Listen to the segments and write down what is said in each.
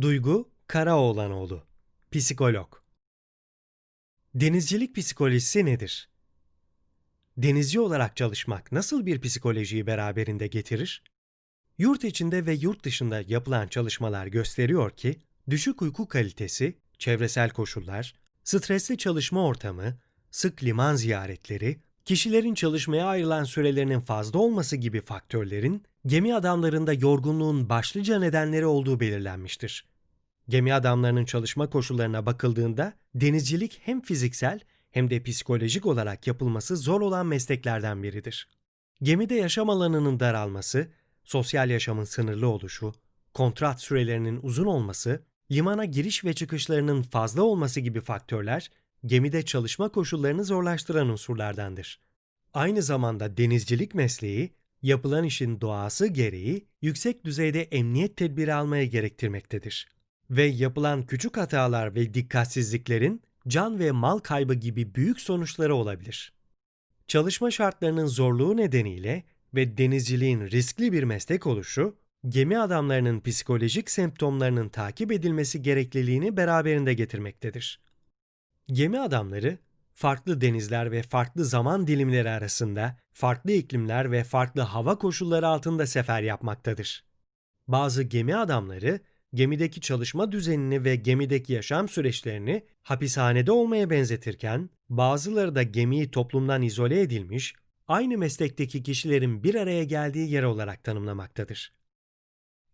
Duygu Karaoğlanoğlu, psikolog. Denizcilik psikolojisi nedir? Denizci olarak çalışmak nasıl bir psikolojiyi beraberinde getirir? Yurt içinde ve yurt dışında yapılan çalışmalar gösteriyor ki, düşük uyku kalitesi, çevresel koşullar, stresli çalışma ortamı, sık liman ziyaretleri, kişilerin çalışmaya ayrılan sürelerinin fazla olması gibi faktörlerin gemi adamlarında yorgunluğun başlıca nedenleri olduğu belirlenmiştir. Gemi adamlarının çalışma koşullarına bakıldığında denizcilik hem fiziksel hem de psikolojik olarak yapılması zor olan mesleklerden biridir. Gemide yaşam alanının daralması, sosyal yaşamın sınırlı oluşu, kontrat sürelerinin uzun olması, limana giriş ve çıkışlarının fazla olması gibi faktörler gemide çalışma koşullarını zorlaştıran unsurlardandır. Aynı zamanda denizcilik mesleği, yapılan işin doğası gereği yüksek düzeyde emniyet tedbiri almaya gerektirmektedir. Ve yapılan küçük hatalar ve dikkatsizliklerin can ve mal kaybı gibi büyük sonuçları olabilir. Çalışma şartlarının zorluğu nedeniyle ve denizciliğin riskli bir meslek oluşu, gemi adamlarının psikolojik semptomlarının takip edilmesi gerekliliğini beraberinde getirmektedir. Gemi adamları, farklı denizler ve farklı zaman dilimleri arasında, farklı iklimler ve farklı hava koşulları altında sefer yapmaktadır. Bazı gemi adamları, gemideki çalışma düzenini ve gemideki yaşam süreçlerini hapishanede olmaya benzetirken, bazıları da gemiyi toplumdan izole edilmiş, aynı meslekteki kişilerin bir araya geldiği yer olarak tanımlamaktadır.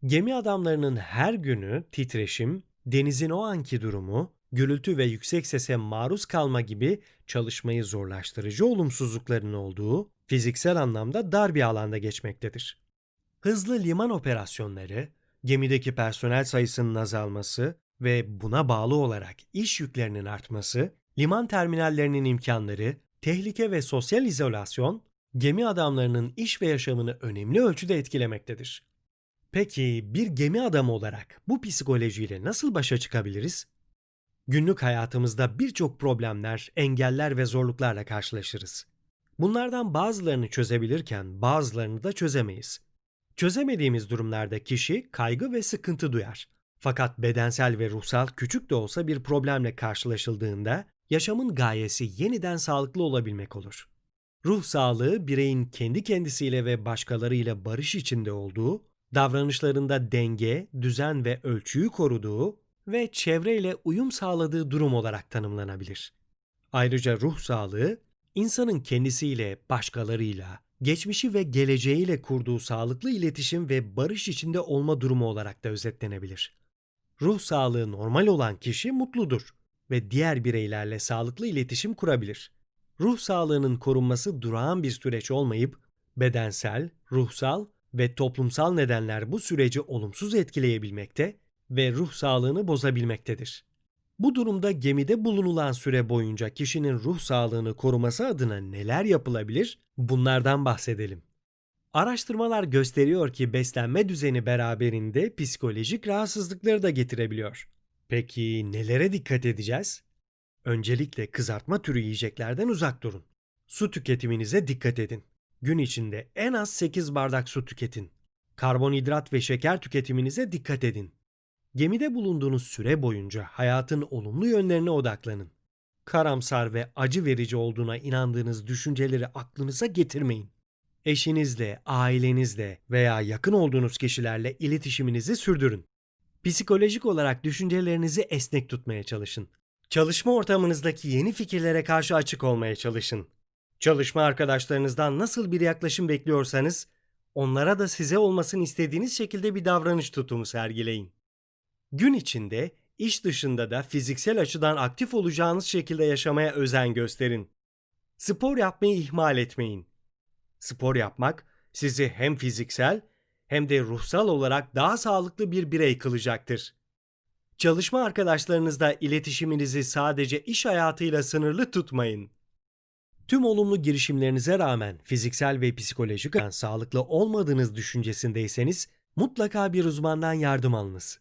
Gemi adamlarının her günü titreşim, denizin o anki durumu, gürültü ve yüksek sese maruz kalma gibi çalışmayı zorlaştırıcı olumsuzlukların olduğu fiziksel anlamda dar bir alanda geçmektedir. Hızlı liman operasyonları, gemideki personel sayısının azalması ve buna bağlı olarak iş yüklerinin artması, liman terminallerinin imkanları, tehlike ve sosyal izolasyon, gemi adamlarının iş ve yaşamını önemli ölçüde etkilemektedir. Peki bir gemi adamı olarak bu psikolojiyle nasıl başa çıkabiliriz? Günlük hayatımızda birçok problemler, engeller ve zorluklarla karşılaşırız. Bunlardan bazılarını çözebilirken bazılarını da çözemeyiz. Çözemediğimiz durumlarda kişi kaygı ve sıkıntı duyar. Fakat bedensel ve ruhsal küçük de olsa bir problemle karşılaşıldığında yaşamın gayesi yeniden sağlıklı olabilmek olur. Ruh sağlığı bireyin kendi kendisiyle ve başkalarıyla barış içinde olduğu, davranışlarında denge, düzen ve ölçüyü koruduğu ve çevreyle uyum sağladığı durum olarak tanımlanabilir. Ayrıca ruh sağlığı, insanın kendisiyle, başkalarıyla, geçmişi ve geleceğiyle kurduğu sağlıklı iletişim ve barış içinde olma durumu olarak da özetlenebilir. Ruh sağlığı normal olan kişi mutludur ve diğer bireylerle sağlıklı iletişim kurabilir. Ruh sağlığının korunması durağan bir süreç olmayıp bedensel, ruhsal ve toplumsal nedenler bu süreci olumsuz etkileyebilmekte ve ruh sağlığını bozabilmektedir. Bu durumda gemide bulunulan süre boyunca kişinin ruh sağlığını koruması adına neler yapılabilir? Bunlardan bahsedelim. Araştırmalar gösteriyor ki beslenme düzeni beraberinde psikolojik rahatsızlıkları da getirebiliyor. Peki nelere dikkat edeceğiz? Öncelikle kızartma türü yiyeceklerden uzak durun. Su tüketiminize dikkat edin. Gün içinde en az 8 bardak su tüketin. Karbonhidrat ve şeker tüketiminize dikkat edin. Gemide bulunduğunuz süre boyunca hayatın olumlu yönlerine odaklanın. Karamsar ve acı verici olduğuna inandığınız düşünceleri aklınıza getirmeyin. Eşinizle, ailenizle veya yakın olduğunuz kişilerle iletişiminizi sürdürün. Psikolojik olarak düşüncelerinizi esnek tutmaya çalışın. Çalışma ortamınızdaki yeni fikirlere karşı açık olmaya çalışın. Çalışma arkadaşlarınızdan nasıl bir yaklaşım bekliyorsanız, onlara da size olmasını istediğiniz şekilde bir davranış tutumu sergileyin. Gün içinde, iş dışında da fiziksel açıdan aktif olacağınız şekilde yaşamaya özen gösterin. Spor yapmayı ihmal etmeyin. Spor yapmak sizi hem fiziksel hem de ruhsal olarak daha sağlıklı bir birey kılacaktır. Çalışma arkadaşlarınızla iletişiminizi sadece iş hayatıyla sınırlı tutmayın. Tüm olumlu girişimlerinize rağmen fiziksel ve psikolojik açıdan sağlıklı olmadığınız düşüncesindeyseniz mutlaka bir uzmandan yardım alınız.